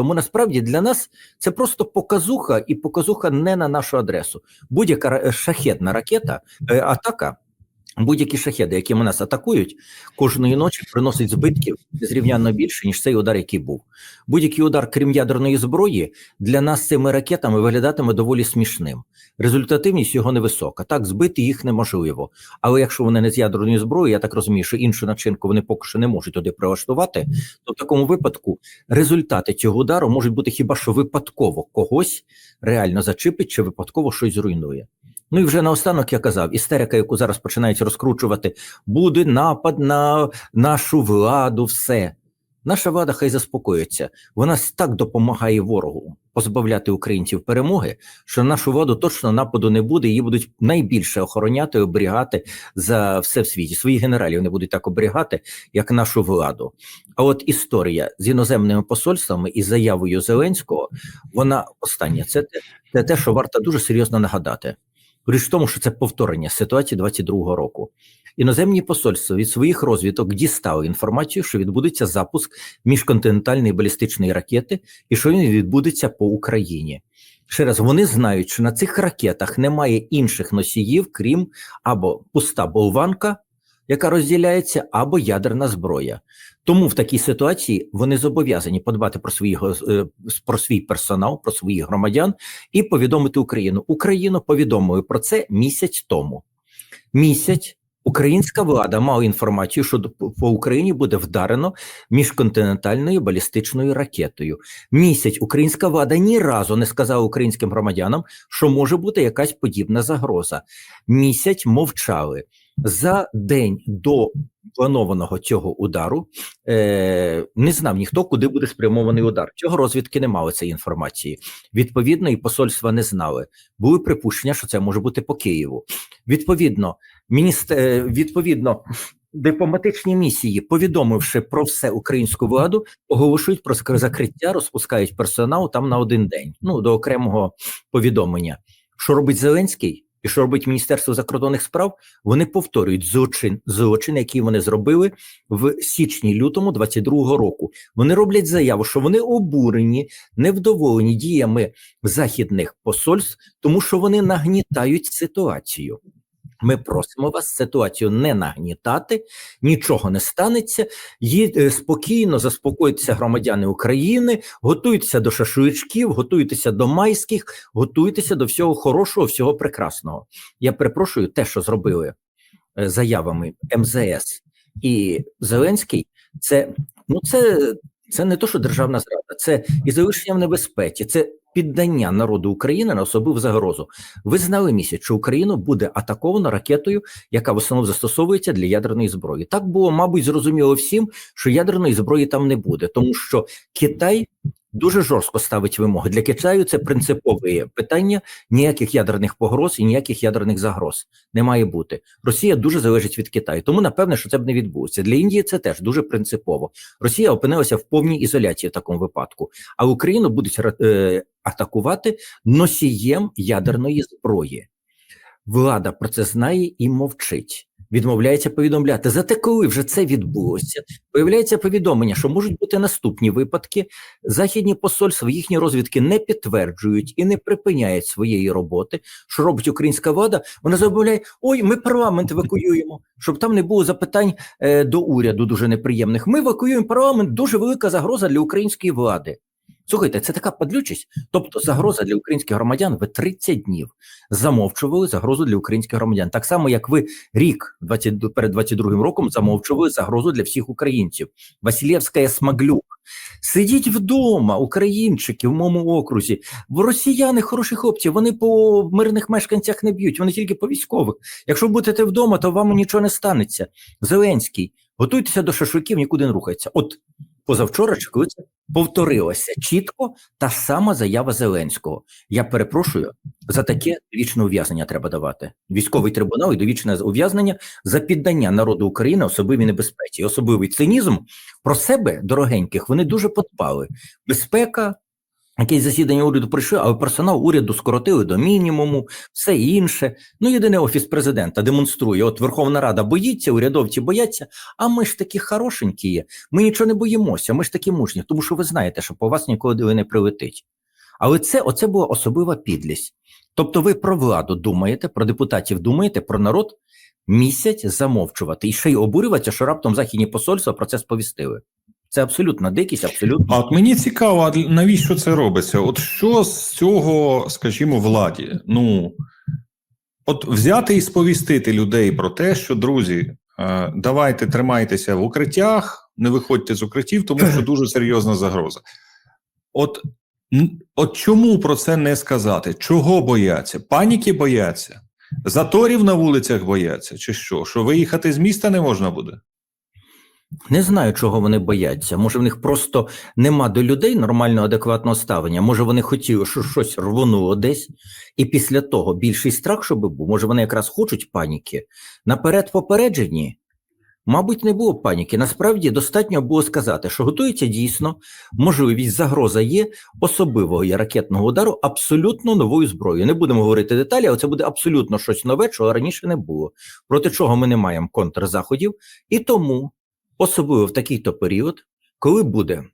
Тому насправді для нас це просто показуха, і показуха не на нашу адресу. Будь-яка шахетна ракета, е, атака. Будь-які шахеди, які нас атакують, кожної ночі приносить збитків зрівнянно більше, ніж цей удар, який був. Будь-який удар, крім ядерної зброї, для нас цими ракетами виглядатиме доволі смішним. Результативність його невисока. Так, збити їх неможливо. Але якщо вони не з ядерної зброї, я так розумію, що іншу начинку вони поки що не можуть туди прилаштувати, то в такому випадку результати цього удару можуть бути хіба що випадково когось реально зачепить чи випадково щось зруйнує. Ну і вже наостанок я казав, істерика, яку зараз починають розкручувати, буде напад на нашу владу, все. Наша влада хай заспокоїться. Вона так допомагає ворогу позбавляти українців перемоги, що нашу владу точно нападу не буде. Її будуть найбільше охороняти, оберігати за все в світі. Своїх генералів не будуть так оберігати, як нашу владу. А от історія з іноземними посольствами і заявою Зеленського, вона остання. Це те, це те, що варто дуже серйозно нагадати. Річ тому, що це повторення ситуації 22-го року. Іноземні посольства від своїх розвідок дістали інформацію, що відбудеться запуск міжконтинентальної балістичної ракети, і що він відбудеться по Україні. Ще раз, вони знають, що на цих ракетах немає інших носіїв, крім або пуста болванка, яка розділяється, або ядерна зброя. Тому в такій ситуації вони зобов'язані подбати про свій, е, про свій персонал, про своїх громадян і повідомити Україну. Україну повідомили про це місяць тому. Місяць українська влада мала інформацію, що по Україні буде вдарено міжконтинентальною балістичною ракетою. Місяць українська влада ні разу не сказала українським громадянам, що може бути якась подібна загроза. Місяць мовчали за день до планованого цього удару. Е, не знав ніхто, куди буде спрямований удар. Цього розвідки не мали цієї інформації. Відповідно, і посольства не знали. Були припущення, що це може бути по Києву. Відповідно, міністр, е, відповідно. Дипломатичні місії, повідомивши про все українську владу, оголошують про закриття, розпускають персонал там на один день. Ну до окремого повідомлення. Що робить Зеленський? І що робить Міністерство закордонних справ? Вони повторюють злочин, злочин, який вони зробили в січні-лютому 22-го року. Вони роблять заяву, що вони обурені, невдоволені діями західних посольств, тому що вони нагнітають ситуацію. Ми просимо вас ситуацію не нагнітати, нічого не станеться. Є е, спокійно заспокоїтеся громадяни України, готуйтеся до шашличків, готуйтеся до майських, готуйтеся до всього хорошого, всього прекрасного. Я перепрошую те, що зробили е, заявами МЗС і Зеленський. Це ну це, це не то, що державна зрада, це і залишення в небезпеці. Це піддання народу України на особливу загрозу. Ви знали місяць, що Україну буде атаковано ракетою, яка в основному застосовується для ядерної зброї. Так було, мабуть, зрозуміло всім, що ядерної зброї там не буде, тому що Китай. Дуже жорстко ставить вимоги для Китаю. Це принципове питання. Ніяких ядерних погроз і ніяких ядерних загроз не має бути. Росія дуже залежить від Китаю, тому напевне, що це б не відбулося. Для Індії це теж дуже принципово. Росія опинилася в повній ізоляції в такому випадку, а Україну будуть е, атакувати носієм ядерної зброї. Влада про це знає і мовчить. Відмовляється повідомляти. Зате, коли вже це відбулося, появляється повідомлення, що можуть бути наступні випадки. Західні посольства їхні розвідки не підтверджують і не припиняють своєї роботи. Що робить українська влада? Вона замовляє: ой, ми парламент евакуюємо, щоб там не було запитань е, до уряду дуже неприємних. Ми евакуюємо парламент. Дуже велика загроза для української влади. Слухайте, це така падлючість. Тобто, загроза для українських громадян ви 30 днів замовчували загрозу для українських громадян. Так само, як ви рік 20, перед 22 роком замовчували загрозу для всіх українців. Васильєвська Смаглюк. Сидіть вдома, українчики в моєму окрузі. Росіяни хороші хлопці, вони по мирних мешканцях не б'ють, вони тільки по військових. Якщо будете вдома, то вам нічого не станеться. Зеленський, готуйтеся до шашликів, нікуди не рухається. От позавчора чи коли це повторилася чітко та сама заява Зеленського. Я перепрошую за таке довічне ув'язнення треба давати. Військовий трибунал і довічне ув'язнення за піддання народу України особливій небезпеці, особливий цинізм про себе, дорогеньких, вони дуже подбали. Безпека. Якесь засідання уряду прийшли, але персонал уряду скоротили до мінімуму, все інше. Ну, єдине офіс президента демонструє: от Верховна Рада боїться, урядовці бояться. А ми ж такі хорошенькі є. Ми нічого не боїмося. Ми ж такі мужні, тому що ви знаєте, що по вас ніколи не прилетить. Але це оце була особлива підлість. Тобто, ви про владу думаєте, про депутатів думаєте, про народ місяць замовчувати і ще й обурюватися, що раптом західні посольства про це сповістили. Це абсолютно дикість, абсолютно. А от мені цікаво, а навіщо це робиться? От що з цього, скажімо, владі? Ну от взяти і сповістити людей про те, що друзі, е, давайте тримайтеся в укриттях, не виходьте з укриттів, тому що дуже серйозна загроза. От, От чому про це не сказати? Чого бояться? Паніки бояться? Заторів на вулицях бояться, чи що? Що виїхати з міста не можна буде? Не знаю, чого вони бояться. Може, в них просто нема до людей нормального адекватного ставлення. Може, вони хотіли, що щось рвонуло десь, і після того більший страх, щоб був. Може, вони якраз хочуть паніки. Наперед попереджені. Мабуть, не було паніки. Насправді достатньо було сказати, що готується дійсно можливість загроза є особливого є ракетного удару абсолютно новою зброєю. Не будемо говорити деталі, але це буде абсолютно щось нове, чого раніше не було. Проти чого ми не маємо контрзаходів, і тому особливо в такий-то період, коли буде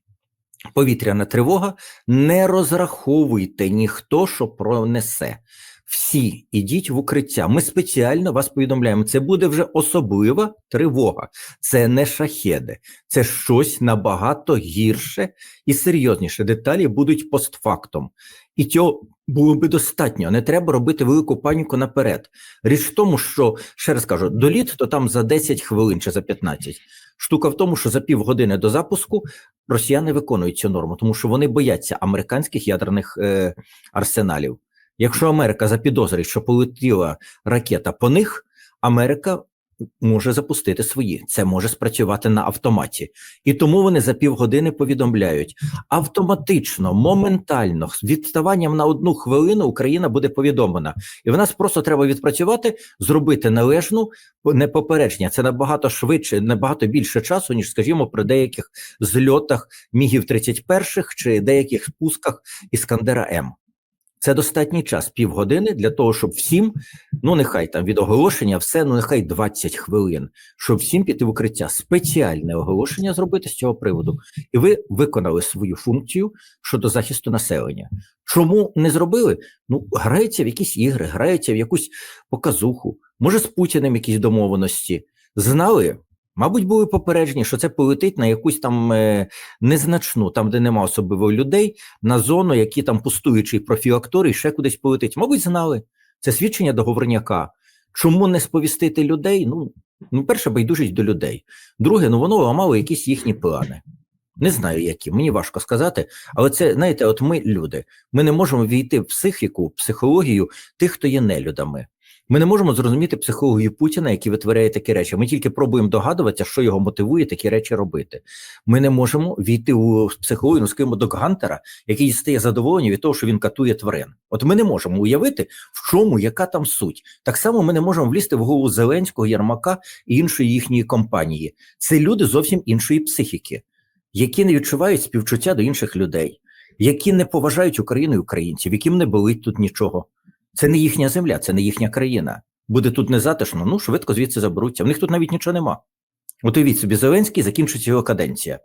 повітряна тривога, не розраховуйте ніхто, що пронесе. Всі ідіть в укриття. Ми спеціально вас повідомляємо. Це буде вже особлива тривога. Це не шахеди, це щось набагато гірше і серйозніше. Деталі будуть постфактом. І цього було би достатньо. Не треба робити велику паніку наперед. Річ в тому, що ще раз кажу, доліт то там за 10 хвилин чи за 15. Штука в тому, що за півгодини до запуску росіяни виконують цю норму, тому що вони бояться американських ядерних е, арсеналів. Якщо Америка запідозрить, що полетіла ракета по них, Америка може запустити свої. Це може спрацювати на автоматі. І тому вони за півгодини повідомляють автоматично, моментально, з відставанням на одну хвилину Україна буде повідомлена. І в нас просто треба відпрацювати, зробити належну не попередження. Це набагато швидше, набагато більше часу, ніж, скажімо, при деяких зльотах мігів 31 чи деяких спусках Іскандера М. Це достатній час, півгодини для того, щоб всім, ну нехай там від оголошення, все, ну нехай 20 хвилин, щоб всім піти в укриття, спеціальне оголошення зробити з цього приводу, і ви виконали свою функцію щодо захисту населення. Чому не зробили? Ну, граються в якісь ігри, граються в якусь показуху, може з Путіним якісь домовленості. Знали, Мабуть, були попереджені, що це полетить на якусь там е, незначну, там де нема особливо людей, на зону, які там пустуючий профілакторій, ще кудись полетить. Мабуть, знали. Це свідчення договорняка. Чому не сповістити людей? Ну, ну, перше, байдужість до людей. Друге, ну воно ламало якісь їхні плани. Не знаю, які, мені важко сказати, але це, знаєте, от ми люди. Ми не можемо війти в психіку, в психологію тих, хто є нелюдами. Ми не можемо зрозуміти психологію Путіна, який витворяє такі речі. Ми тільки пробуємо догадуватися, що його мотивує такі речі робити. Ми не можемо війти у психологію ну, скажімо, до Гантера, який стає задоволений від того, що він катує тварин. От ми не можемо уявити, в чому яка там суть. Так само ми не можемо влізти в голову Зеленського, Єрмака і іншої їхньої компанії. Це люди зовсім іншої психіки, які не відчувають співчуття до інших людей, які не поважають Україну і українців, яким не болить тут нічого. Це не їхня земля, це не їхня країна. Буде тут незатишно, ну швидко звідси заберуться. В них тут навіть нічого нема. От уявіть собі, Зеленський закінчиться його каденція.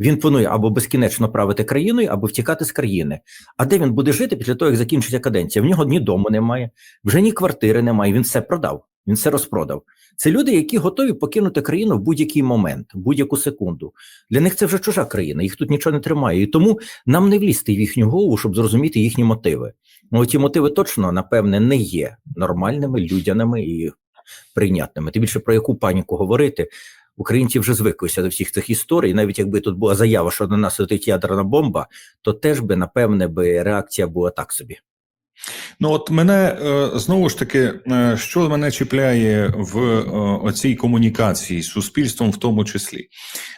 Він планує або безкінечно правити країною, або втікати з країни. А де він буде жити після того, як закінчиться каденція? В нього ні дому немає, вже ні квартири немає. Він все продав, він все розпродав. Це люди, які готові покинути країну в будь-який момент, в будь-яку секунду. Для них це вже чужа країна, їх тут нічого не тримає. І тому нам не влізти в їхню голову, щоб зрозуміти їхні мотиви. Ну ті мотиви точно, напевне, не є нормальними, людяними і прийнятними. Тим більше про яку паніку говорити. Українці вже звиклися до всіх цих історій. Навіть якби тут була заява, що на нас летить ядерна бомба, то теж би напевне би реакція була так собі. Ну от мене е, знову ж таки, е, що мене чіпляє в е, оцій комунікації з суспільством, в тому числі,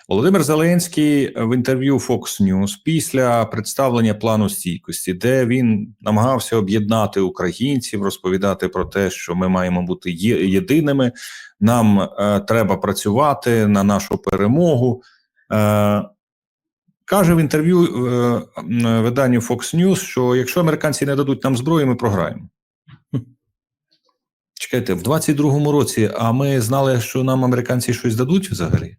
Володимир Зеленський в інтерв'ю Fox News після представлення плану стійкості, де він намагався об'єднати українців, розповідати про те, що ми маємо бути єдиними, нам треба працювати на нашу перемогу. Каже в інтерв'ю е, виданню Fox News, що якщо американці не дадуть нам зброю, ми програємо. Чекайте, в 22-му році, а ми знали, що нам американці щось дадуть взагалі?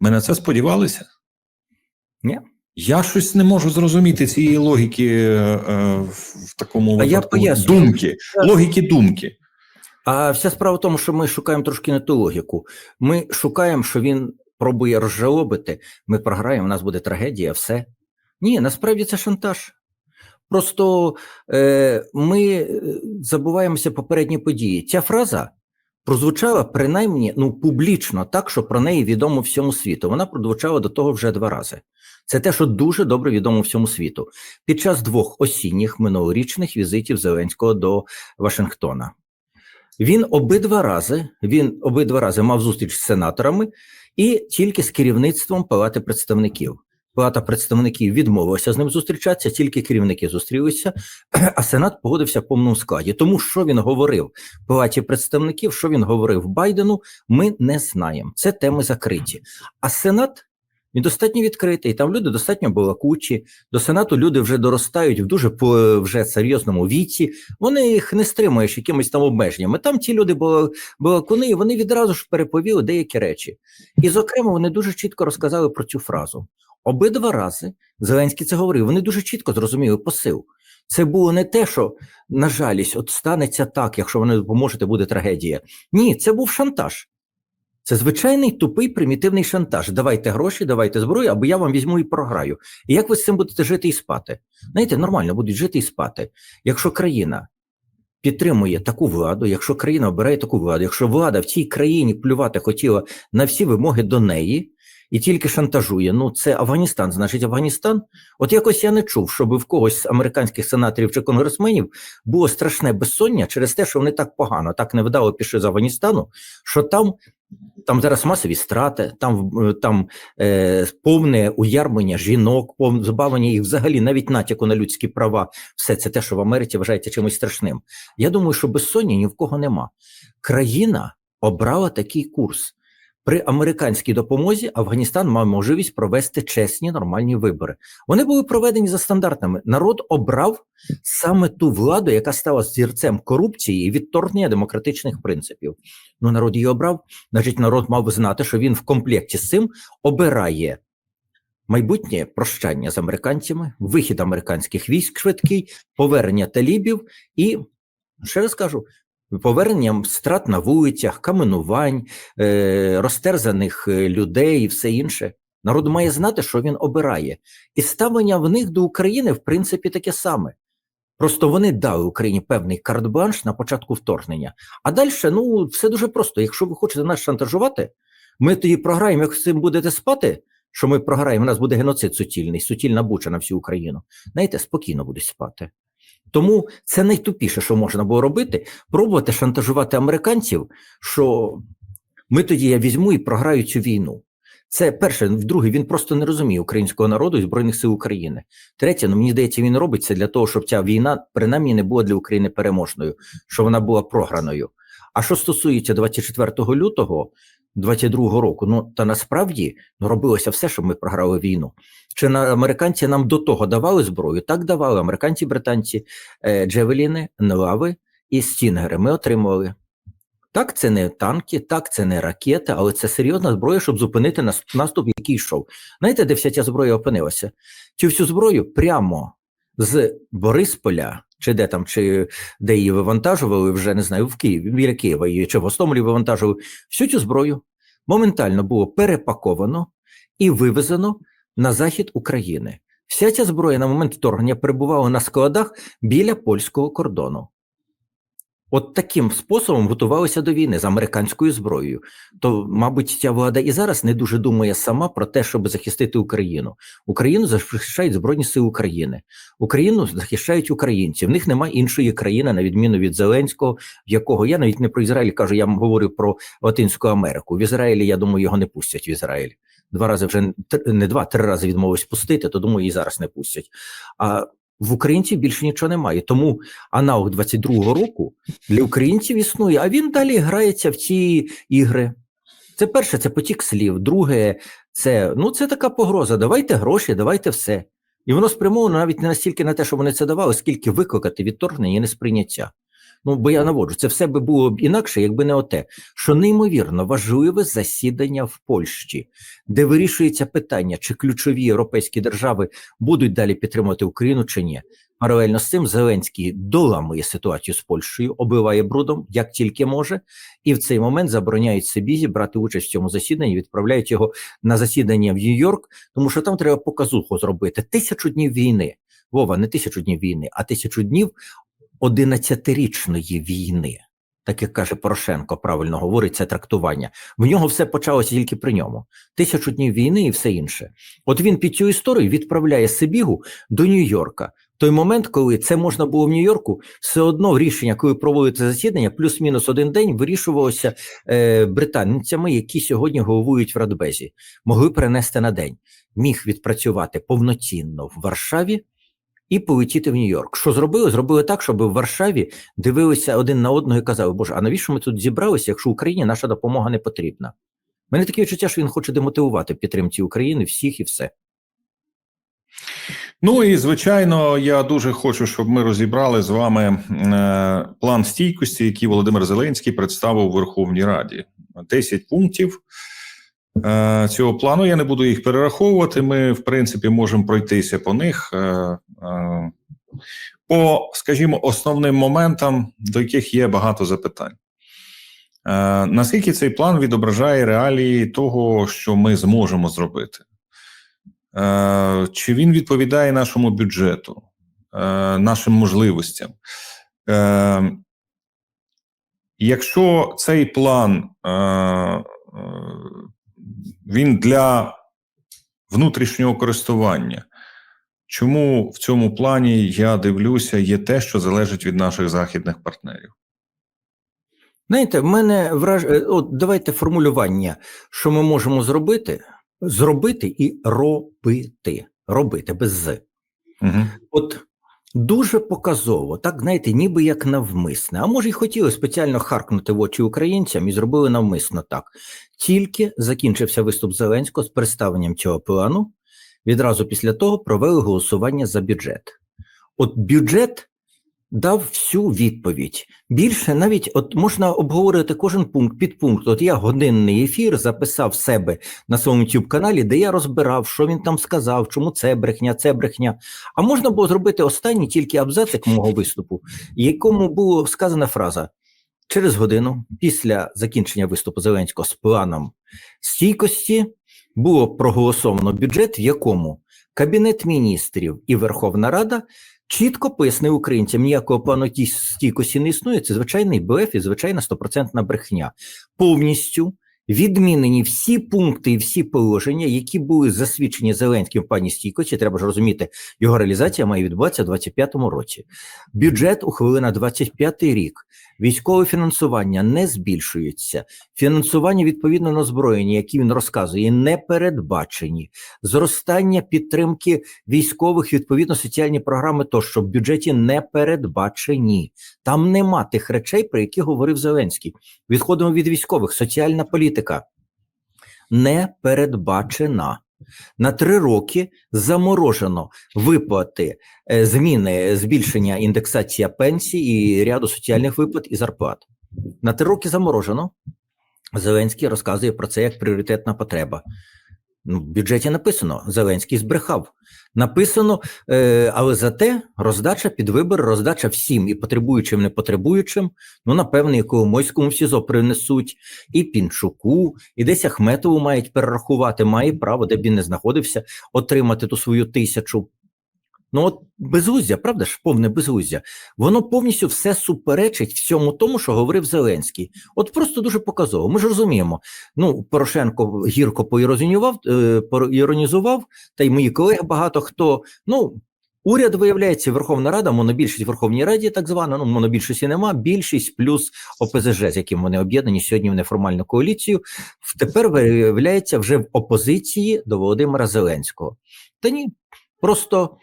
Ми на це сподівалися? Ні. Я щось не можу зрозуміти цієї логіки е, е, в, такому А випадку. поясню. думки. Логіки думки. А вся справа в тому, що ми шукаємо трошки не ту логіку. Ми шукаємо, що він пробує розжалобити. Ми програємо, у нас буде трагедія, все. Ні, насправді це шантаж. Просто е, ми е, забуваємося попередні події. Ця фраза прозвучала принаймні ну, публічно, так, що про неї відомо всьому світу. Вона прозвучала до того вже два рази. Це те, що дуже добре відомо всьому світу. Під час двох осінніх минулорічних візитів Зеленського до Вашингтона. Він обидва рази він обидва рази мав зустріч з сенаторами і тільки з керівництвом Палати представників. Палата представників відмовилася з ним зустрічатися, тільки керівники зустрілися, а Сенат погодився в повному складі. Тому що він говорив Палаті представників, що він говорив Байдену, ми не знаємо. Це теми закриті. А Сенат він достатньо відкритий. Там люди достатньо балакучі. До Сенату люди вже доростають в дуже вже серйозному віці. Вони їх не стримуєш якимись там обмеженнями. Там ті люди були балакуни, і вони відразу ж переповіли деякі речі. І, зокрема, вони дуже чітко розказали про цю фразу. Обидва рази Зеленський це говорив. Вони дуже чітко зрозуміли посил. Це було не те, що на жалість, от станеться так, якщо ви не допоможете, буде трагедія. Ні, це був шантаж. Це звичайний тупий примітивний шантаж. Давайте гроші, давайте зброю, або я вам візьму і програю. І як ви з цим будете жити і спати? Знаєте, нормально будуть жити і спати. Якщо країна підтримує таку владу, якщо країна обирає таку владу, якщо влада в цій країні плювати хотіла на всі вимоги до неї і тільки шантажує, ну це Афганістан, значить Афганістан. От якось я не чув, щоб в когось з американських сенаторів чи конгресменів було страшне безсоння через те, що вони так погано, так невдало пішли з Афганістану, що там. Там зараз масові страти, там, е, там е, повне уярмлення жінок, повне збавлення їх взагалі навіть натяку на людські права. Все це те, що в Америці вважається чимось страшним. Я думаю, що безсоння ні в кого нема. Країна обрала такий курс. При американській допомозі Афганістан мав можливість провести чесні нормальні вибори. Вони були проведені за стандартами. Народ обрав саме ту владу, яка стала зірцем корупції і відторгнення демократичних принципів. Ну, народ її обрав, значить, народ мав знати, що він в комплекті з цим обирає майбутнє прощання з американцями, вихід американських військ швидкий, повернення талібів і ще раз кажу. Поверненням страт на вулицях, каменувань, е, розтерзаних е, людей і все інше. Народ має знати, що він обирає. І ставлення в них до України, в принципі, таке саме. Просто вони дали Україні певний картбланш на початку вторгнення. А далі, ну, все дуже просто. Якщо ви хочете нас шантажувати, ми тоді програємо, як з цим будете спати, що ми програємо, у нас буде геноцид суцільний, суцільна буча на всю Україну. Знаєте, спокійно будуть спати. Тому це найтупіше, що можна було робити, пробувати шантажувати американців, що ми тоді я візьму і програю цю війну. Це перше, вдруге, він просто не розуміє українського народу і Збройних сил України. Третє, ну мені здається, він робить це для того, щоб ця війна принаймні не була для України переможною, щоб вона була програною. А що стосується 24 лютого 22 року, ну та насправді ну, робилося все, щоб ми програли війну. Чи на американці нам до того давали зброю? Так давали американці, британці, е, Джевеліни, Нелави і Стінгери. Ми отримували. Так, це не танки, так, це не ракети, але це серйозна зброя, щоб зупинити наступ, який йшов. Знаєте, де вся ця зброя опинилася? Цю всю зброю прямо з Борисполя, чи де там, чи де її вивантажували, вже не знаю, в Києві, біля Києва її, чи в Гостомелі вивантажували. Всю цю зброю моментально було перепаковано і вивезено на захід України. Вся ця зброя на момент вторгнення перебувала на складах біля польського кордону. От таким способом готувалися до війни з американською зброєю. То, мабуть, ця влада і зараз не дуже думає сама про те, щоб захистити Україну. Україну захищають Збройні Сили України. Україну захищають українці. В них немає іншої країни, на відміну від Зеленського, в якого я навіть не про Ізраїль кажу, я говорю про Латинську Америку. В Ізраїлі, я думаю, його не пустять в Ізраїль. Два рази вже не два, три рази відмовились пустити, то думаю, і зараз не пустять. А в українців більше нічого немає. Тому аналог 22-го року для українців існує, а він далі грається в ці ігри. Це перше, це потік слів. Друге, це ну це така погроза. Давайте гроші, давайте все. І воно спрямовано навіть не настільки на те, що вони це давали, скільки викликати відторгнення і несприйняття. Ну, бо я наводжу, це все би було б інакше, якби не оте, що неймовірно важливе засідання в Польщі, де вирішується питання, чи ключові європейські держави будуть далі підтримувати Україну чи ні. Паралельно з цим Зеленський доламує ситуацію з Польщею, оббиває брудом як тільки може, і в цей момент забороняють собі брати участь в цьому засіданні, відправляють його на засідання в Нью-Йорк, тому що там треба показуху зробити. Тисячу днів війни. Вова, не тисячу днів війни, а тисячу днів 11-річної війни. Так як каже Порошенко, правильно говорить це трактування. В нього все почалося тільки при ньому. Тисячу днів війни і все інше. От він під цю історію відправляє Сибігу до Нью-Йорка. Той момент, коли це можна було в Нью-Йорку, все одно рішення, коли проводиться засідання, плюс-мінус один день вирішувалося е, британцями, які сьогодні головують в Радбезі, могли перенести на день. Міг відпрацювати повноцінно в Варшаві і полетіти в Нью-Йорк. Що зробили? Зробили так, щоб в Варшаві дивилися один на одного і казали, Боже, а навіщо ми тут зібралися, якщо Україні наша допомога не потрібна? Мене таке відчуття, що він хоче демотивувати підтримці України всіх і все. Ну і звичайно, я дуже хочу, щоб ми розібрали з вами е, план стійкості, який Володимир Зеленський представив у Верховній Раді. 10 пунктів цього плану. Я не буду їх перераховувати. Ми, в принципі, можемо пройтися по них. Е, е, по, скажімо, основним моментам, до яких є багато запитань. Е, наскільки цей план відображає реалії того, що ми зможемо зробити? Е, Чи він відповідає нашому бюджету, е, нашим можливостям? Е, Якщо цей план е, е, він для внутрішнього користування, чому в цьому плані я дивлюся, є те, що залежить від наших західних партнерів? Знаєте, в мене враж... е, От давайте формулювання, що ми можемо зробити, зробити і робити. Робити без з. Угу. От дуже показово, так знаєте, ніби як навмисне. А може, й хотіли спеціально харкнути в очі українцям і зробили навмисно так. Тільки закінчився виступ Зеленського з представленням цього плану. Відразу після того провели голосування за бюджет. От бюджет дав всю відповідь. Більше навіть от можна обговорити кожен пункт підпункт. От я годинний ефір записав себе на своєму youtube каналі, де я розбирав, що він там сказав, чому це брехня, це брехня. А можна було зробити останній тільки абзацик мого виступу, якому була сказана фраза. Через годину після закінчення виступу Зеленського з планом стійкості було проголосовано бюджет, в якому Кабінет міністрів і Верховна Рада чітко пояснив українцям, ніякого плану ті- стійкості не існує. Це звичайний БФ і звичайна стопроцентна брехня. Повністю відмінені всі пункти і всі положення, які були засвідчені Зеленським в плані стійкості. Треба ж розуміти, його реалізація має відбуватися у 2025 році. Бюджет ухвалили на 25 рік. Військове фінансування не збільшується. Фінансування відповідно на озброєння, які він розказує, не передбачені. Зростання підтримки військових, відповідно, соціальні програми, тощо в бюджеті не передбачені. Там нема тих речей, про які говорив Зеленський. Відходимо від військових. Соціальна політика не передбачена. На три роки заморожено виплати, е, зміни, збільшення індексація пенсій і ряду соціальних виплат і зарплат. На три роки заморожено. Зеленський розказує про це як пріоритетна потреба. Ну, в бюджеті написано: Зеленський збрехав. Написано, е, але зате роздача під вибор, роздача всім і потребуючим, не потребуючим. Ну, напевне, і Коломойському в СІЗО принесуть, і Пінчуку, і десь Ахметову мають перерахувати, має право, де б він не знаходився, отримати ту свою тисячу. Ну, от безглуздя, правда ж, повне безглуздя. Воно повністю все суперечить всьому тому, що говорив Зеленський. От просто дуже показово. Ми ж розуміємо. Ну, Порошенко гірко поіронізував, е, поіронізував, та й мої колеги багато хто. Ну, уряд виявляється, Верховна Рада, монобільшість в Верховній Раді, так звана, ну монобільшості нема, більшість плюс ОПЗЖ, з яким вони об'єднані сьогодні в неформальну коаліцію. Тепер виявляється вже в опозиції до Володимира Зеленського. Та ні, просто.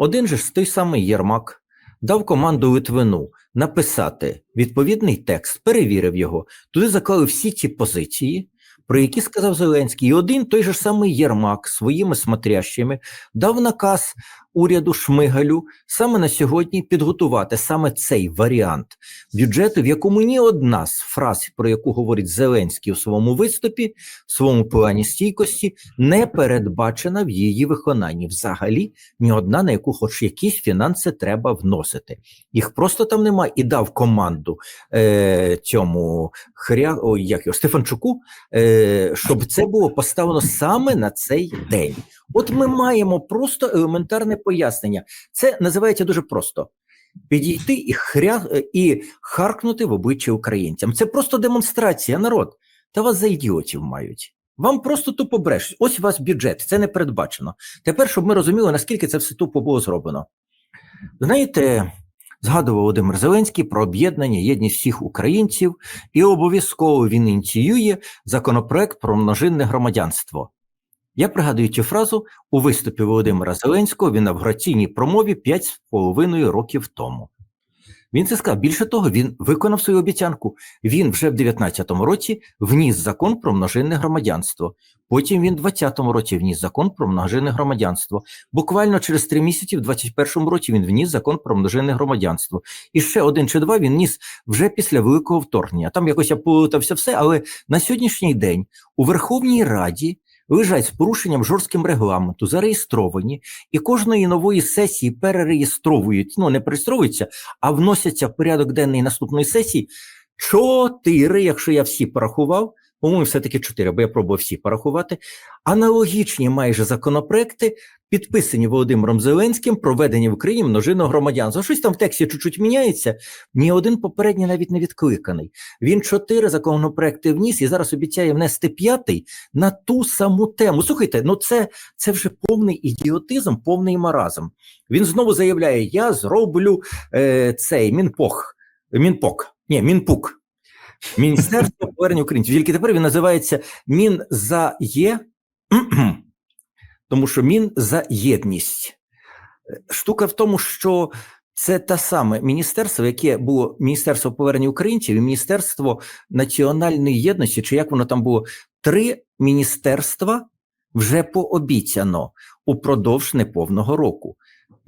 Один же ж той самий Єрмак дав команду Литвину написати відповідний текст, перевірив його, туди заклали всі ті позиції, про які сказав Зеленський. І один той же самий Єрмак своїми смотрящими дав наказ уряду Шмигалю саме на сьогодні підготувати саме цей варіант бюджету, в якому ні одна з фраз, про яку говорить Зеленський у своєму виступі, в своєму плані стійкості, не передбачена в її виконанні. Взагалі, ні одна, на яку хоч якісь фінанси треба вносити. Їх просто там немає. І дав команду е, цьому хря, ой, як його, Стефанчуку, е, щоб це було поставлено саме на цей день. От ми маємо просто елементарне пояснення. Це називається дуже просто. Підійти і хря і харкнути в обличчя українцям. Це просто демонстрація, народ. Та вас за ідіотів мають. Вам просто тупо брешуть. Ось у вас бюджет, це не передбачено. Тепер, щоб ми розуміли, наскільки це все тупо було зроблено. Знаєте, згадував Володимир Зеленський про об'єднання, єдність всіх українців, і обов'язково він ініціює законопроект про множинне громадянство. Я пригадую цю фразу у виступі Володимира Зеленського в інавгураційній промові 5,5 років тому. Він це сказав. Більше того, він виконав свою обіцянку. Він вже в 19-му році вніс закон про множинне громадянство. Потім він в 20-му році вніс закон про множинне громадянство. Буквально через три місяці, в 21-му році, він вніс закон про множинне громадянство. І ще один чи два він ніс вже після великого вторгнення. Там якось я плутався все, але на сьогоднішній день у Верховній Раді лежать з порушенням жорстким регламенту, зареєстровані, і кожної нової сесії перереєстровують, ну не перереєстровуються, а вносяться в порядок денний наступної сесії чотири, якщо я всі порахував, по-моєму, все-таки чотири, бо я пробував всі порахувати. Аналогічні майже законопроекти, підписані Володимиром Зеленським, проведені в Україні множинного громадянства. Щось там в тексті чуть-чуть міняється. Ні один попередній навіть не відкликаний. Він чотири законопроекти вніс і зараз обіцяє внести п'ятий на ту саму тему. Слухайте, ну це, це вже повний ідіотизм, повний маразм. Він знову заявляє: Я зроблю е, цей мінпох, мінпок, ні, мінпук. Міністерство повернення українців. Тільки тепер він називається Мін за є, тому що Мін за єдність. Штука в тому, що це те саме міністерство, яке було Міністерство повернення українців і Міністерство національної єдності, чи як воно там було, три міністерства вже пообіцяно упродовж неповного року.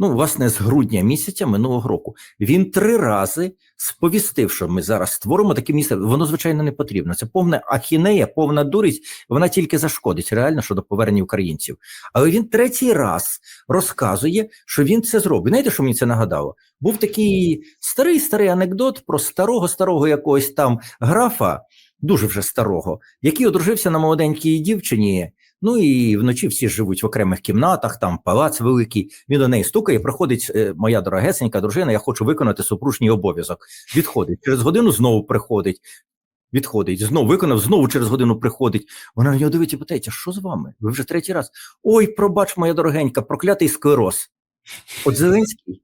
Ну, власне, з грудня місяця минулого року він три рази сповістив, що ми зараз створимо таке місце. Воно звичайно не потрібно. Це повна ахінея, повна дурість. Вона тільки зашкодить реально щодо повернення українців. Але він третій раз розказує, що він це зробить. Знаєте, що мені це нагадало? Був такий старий старий анекдот про старого старого якогось там графа, дуже вже старого, який одружився на молоденькій дівчині. Ну і вночі всі живуть в окремих кімнатах, там палац великий. Він до неї стукає, приходить е, моя дорогесенька дружина, я хочу виконати супружній обов'язок. Відходить. Через годину знову приходить. Відходить, знову виконав, знову через годину приходить. Вона на нього дивиться питається, що з вами? Ви вже третій раз. Ой, пробач, моя дорогенька, проклятий склероз. От Зеленський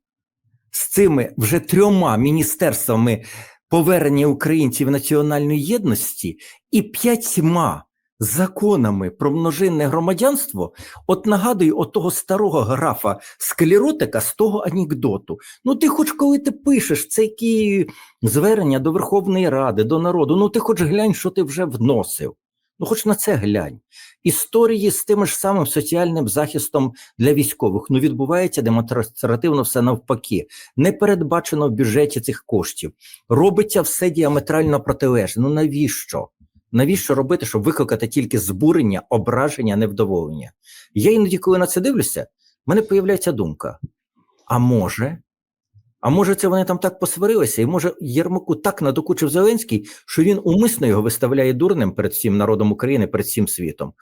з цими вже трьома міністерствами повернення українців національної єдності і п'ятьма законами про множинне громадянство, от нагадую от того старого графа склеротика з того анекдоту. Ну, ти хоч коли ти пишеш це які звернення до Верховної Ради, до народу, ну ти хоч глянь, що ти вже вносив. Ну, хоч на це глянь. Історії з тим ж самим соціальним захистом для військових ну відбувається демонстративно все навпаки. Не передбачено в бюджеті цих коштів. Робиться все діаметрально протилежне. Ну навіщо? Навіщо робити, щоб викликати тільки збурення, ображення, невдоволення? Я іноді, коли на це дивлюся, в мене появляється думка: а може, а може, це вони там так посварилися, і може Єрмаку так надокучив Зеленський, що він умисно його виставляє дурним перед всім народом України, перед всім світом.